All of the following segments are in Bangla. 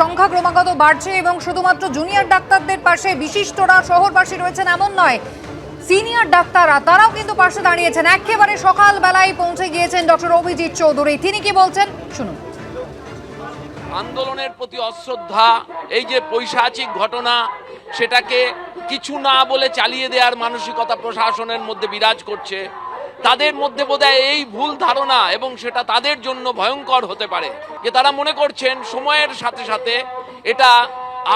সংখ্যা ক্রমাগত বাড়ছে এবং শুধুমাত্র জুনিয়র ডাক্তারদের পাশে বিশিষ্টরা শহরবাসী রয়েছেন এমন নয়, সিনিয়র ডাক্তাররা তারাও কিন্তু পাশে দাঁড়িয়েছেন। একেবারে সকালবেলায় পৌঁছে গিয়েছেন ডক্টর অভিজিৎ চৌধুরী। তিনি কি বলছেন? শুনুন। আন্দোলনের প্রতি অশ্রদ্ধা, এই যে পৈশাচিক ঘটনা, সেটাকে কিছু না বলে চালিয়ে দেওয়ার মানসিকতা প্রশাসনের মধ্যে বিরাজ করছে। তাদের মধ্যে বোধহয় এই ভুল ধারণা এবং সেটা তাদের জন্য ভয়ঙ্কর হতে পারে। যে তারা মনে করছেন সময়ের সাথে সাথে এটা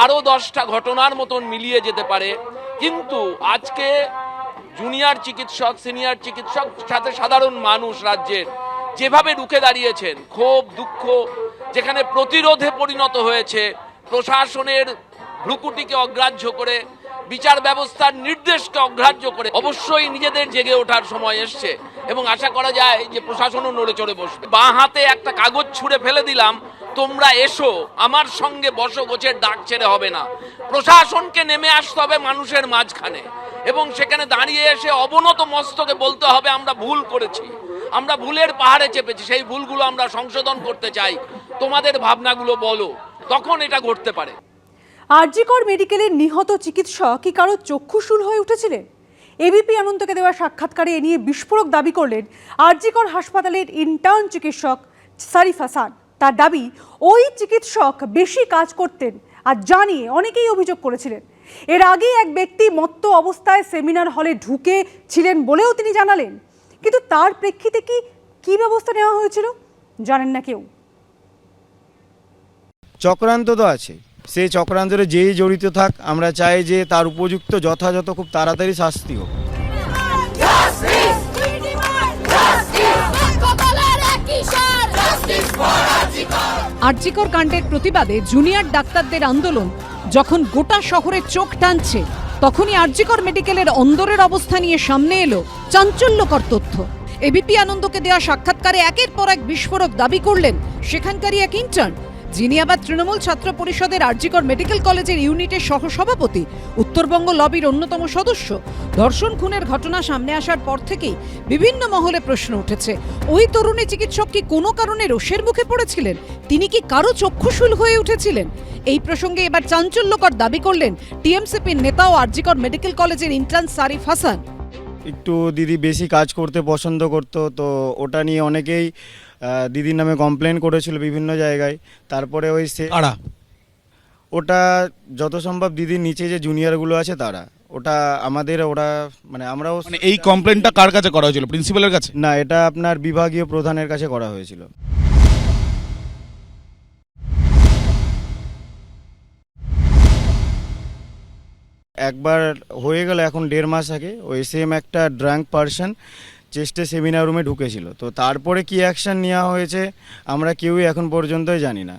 আরও দশটা ঘটনার মতন মিলিয়ে যেতে পারে। কিন্তু আজকে জুনিয়র চিকিৎসক, সিনিয়র চিকিৎসক, সাথে সাধারণ মানুষ রাজ্যের যেভাবে রুখে দাঁড়িয়েছেন, ক্ষোভ, দুঃখ, যেখানে প্রতিরোধে পরিণত হয়েছে, প্রশাসনের ভ্রুকুটিকে অগ্রাহ্য করে বিচার ব্যবস্থার নির্দেশকে অগ্রাহ্য করে অবশ্যই নিজেদের জেগে ওঠার সময় এসছে। এবং আশা করা যায় যে প্রশাসনও নড়ে চড়ে বসবে। বাঁ হাতে একটা কাগজ ছুঁড়ে ফেলে দিলাম, তোমরা এসো, আমার সঙ্গে বসো, গোছের ডাক ছেড়ে হবে না। প্রশাসনকে নেমে আসতে হবে মানুষের মাঝখানে। এবং সেখানে দাঁড়িয়ে এসে অবনত মস্তকে বলতে হবে, আমরা ভুল করেছি। আমরা ভুলের পাহাড়ে চেপেছি, সেই ভুলগুলো আমরা সংশোধন করতে চাই। তোমাদের ভাবনাগুলো বলো, তখন এটা ঘটতে পারে। আরজিকর মেডিকেলের নিহত চিকিৎসক কি কারও চক্ষুশূল হয়ে উঠেছিলেন? এবিপি আনন্দকে দেওয়া সাক্ষাৎকারে এ নিয়ে বিস্ফোরক দাবি করলেন আরজিকর হাসপাতালের ইন্টার্ন চিকিৎসক সারিফ হাসান। তার দাবি, ওই চিকিৎসক বেশি কাজ করতেন আর জানিয়ে অনেকেই অভিযোগ করেছিলেন। এর আগে এক ব্যক্তি মত্ত অবস্থায় সেমিনার হলে ঢুকে ছিলেন বলেও তিনি জানালেন। কিন্তু তার প্রেক্ষিতে কি কি ব্যবস্থা নেওয়া হয়েছিল? জানেন না কেউ। চক্রান্ত তো আছে। সেই চক্রান্তরে যেই জড়িত থাক আমরা চাই যে তার উপযুক্ত যথাযথ খুব তাড়াতাড়ি শাস্তি হোক! আরজিকর কাণ্ডের প্রতিবাদে জুনিয়র ডাক্তারদের আন্দোলন। যখন গোটা শহরে চোখ টানছে তখনই আরজিকর মেডিকেলের অন্দরের অবস্থা নিয়ে সামনে এলো চাঞ্চল্যকর তথ্য। এবিপি আনন্দকে দেওয়া সাক্ষাৎকারে একের পর এক বিস্ফোরক দাবি করলেন সেখানকারই এক ইন্টার্ন যিনি আবার তৃণমূল ছাত্র পরিষদের আরজিকর মেডিকেল কলেজের ইউনিটের সহসভাপতি, উত্তরবঙ্গ লবির অন্যতম সদস্য। ধর্ষণ খুনের ঘটনা সামনে আসার পর থেকেই বিভিন্ন মহলে প্রশ্ন উঠেছে। ওই তরুণী চিকিৎসক কি কোনো কারণে রোষের মুখে পড়েছিলেন? তিনি কি কারও চক্ষুশূল হয়ে উঠেছিলেন? এই প্রসঙ্গে এবার চাঞ্চল্যকর দাবি করলেন টিএমসিপির নেতা ও আরজিকর মেডিকেল কলেজের ইন্টার্ন সারিফ হাসান। একটু দিদি বেশি কাজ করতে পছন্দ করতো তো ওটা নিয়ে অনেকেই দিদির নামে কমপ্লেন করেছিল বিভিন্ন জায়গায়। তারপরে ওই সে ওটা যত সম্ভব দিদির নিচে যে জুনিয়রগুলো আছে তারা। ওটা আমাদের ওরা মানে আমরাও মানে এই কমপ্লেনটা কার কাছে করা হয়েছিল? প্রিন্সিপালের কাছে? না এটা আপনার বিভাগীয় প্রধানের কাছে করা হয়েছিল। একবার হয়ে গেল এখন দেড় মাস আগে ওই সেম একটা ড্রাঙ্ক পার্সন চেস্টে সেমিনার রুমে ঢুকেছিল। তো তারপরে কি অ্যাকশন নেওয়া হয়েছে, আমরা কেউই এখন পর্যন্তই জানি না।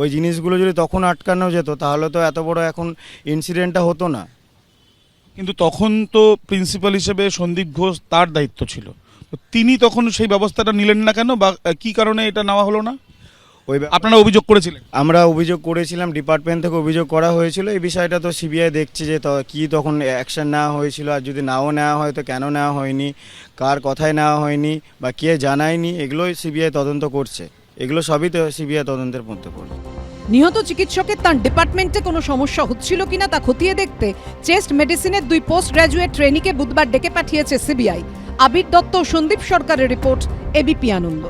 ওই জিনিসগুলো যদি তখন আটকানো যেত, তাহলে তো এত বড় এখন ইনসিডেন্টটা হতো না। কিন্তু তখন তো প্রিন্সিপাল হিসেবে সন্দীপ ঘোষ তার দায়িত্ব ছিল। তিনি তখন সেই ব্যবস্থাটা নিলেন না কেন, বা কি কারণে এটা নেওয়া হলো না? ওই আপনারা অভিযোগ করেছিলেন? আমরা অভিযোগ করেছিলাম ডিপার্টমেন্ট থেকে অভিযোগ করা হয়েছিল। এই বিষয়টা তো সিবিআই দেখছে যে কি তখন অ্যাকশন নেওয়া হয়েছিল আর যদি নাও নেওয়া হয় তো কেন নেওয়া হয়নি? কার কথায় নেওয়া হয়নি? বা কে জানায়নি? এগুলোই সিবিআই তদন্ত করছে। এগুলো সবই তো সিবিআই তদন্তের মধ্যে পড়ে। নিহত চিকিৎসকের তার ডিপার্টমেন্টে কোনো সমস্যা হচ্ছিল কিনা তা খতিয়ে দেখতে চেস্ট মেডিসিনের দুই পোস্ট গ্র্যাজুয়েট ট্রেনিকে বুধবার ডেকে পাঠিয়েছে সিবিআই। আবির দত্ত সন্দীপ সরকারের রিপোর্ট এবিপি আনন্দ।